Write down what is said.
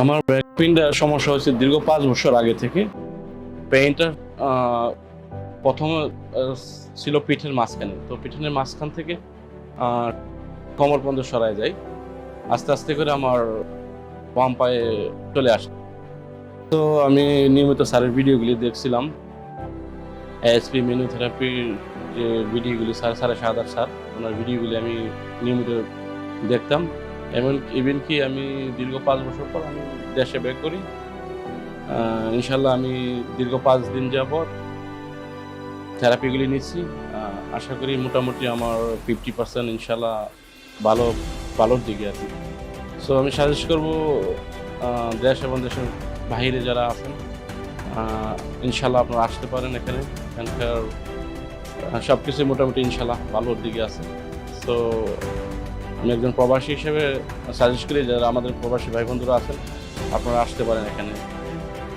আমার ব্যাক পেইনটার সমস্যা হচ্ছে দীর্ঘ পাঁচ বছর আগে থেকে। পেইনটা প্রথমে ছিল পিঠের মাঝখানে। তো পিঠের মাঝখান থেকে কোমর পর্যন্ত সরায় যায়। আস্তে আস্তে করে আমার বাম পায়ে চলে আসে। তো আমি নিয়মিত স্যারের ভিডিওগুলি দেখছিলাম। এএসপি মেনু থেরাপির যে ভিডিওগুলি, স্যার, স্যারের সাদার স্যার, ওনার ভিডিওগুলি আমি নিয়মিত দেখতাম। এমন ইভেন কি আমি দীর্ঘ পাঁচ বছর পর আমি দেশে ব্যাক করি। ইনশাল্লাহ আমি দীর্ঘ পাঁচ দিন যাবৎ থেরাপিগুলি নিচ্ছি। আশা করি মোটামুটি আমার ফিফটি পার্সেন্ট ইনশাল্লাহ ভালো, ভালোর দিকে আছে সো আমি সাজেস্ট করব দেশ এবং দেশের বাইরে যারা আছেন ইনশাল্লাহ আপনারা আসতে পারেন এখানে। এখানকার সব কিছু মোটামুটি ইনশাল্লাহ ভালোর দিকে আছে। তো আমি একজন প্রবাসী হিসেবে সাজেস্ট করি যারা আমাদের প্রবাসী ভাই বন্ধুরা আছেন, আপনারা আসতে পারেন এখানে।